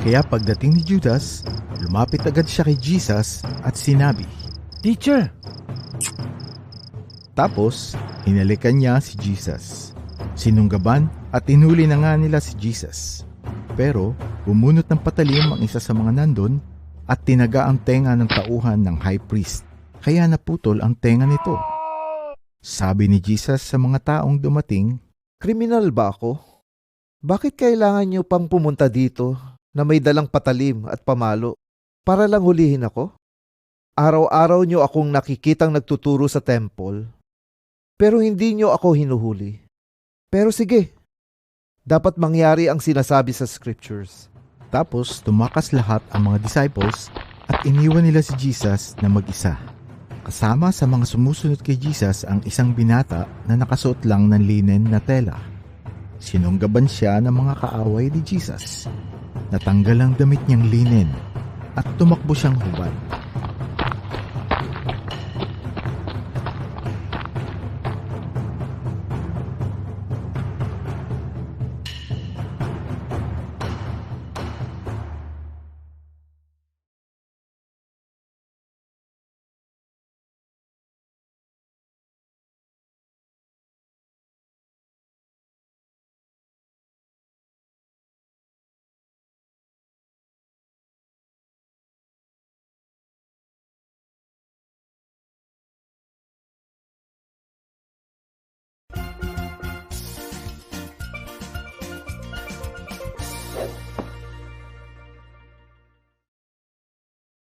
Kaya pagdating ni Judas, lumapit agad siya kay Jesus at sinabi. Teacher, Tapos, hinalikan niya si Jesus. Sinunggaban at inuli na nga nila si Jesus. Pero, bumunot ng patalim ang isa sa mga nandun at tinaga ang tenga ng tauhan ng high priest. Kaya naputol ang tenga nito. Sabi ni Jesus sa mga taong dumating, Kriminal ba ako? Bakit kailangan niyo pang pumunta dito na may dalang patalim at pamalo para lang hulihin ako? Araw-araw niyo akong nakikitang nagtuturo sa temple, pero hindi niyo ako hinuhuli. Pero sige, dapat mangyari ang sinasabi sa scriptures. Tapos tumakas lahat ang mga disciples at iniwan nila si Jesus na mag-isa. Kasama sa mga sumusunod kay Jesus ang isang binata na nakasuot lang ng linen na tela. Sinunggaban siya ng mga kaaway ni Jesus. Natanggal ang damit niyang linen at tumakbo siyang hubad.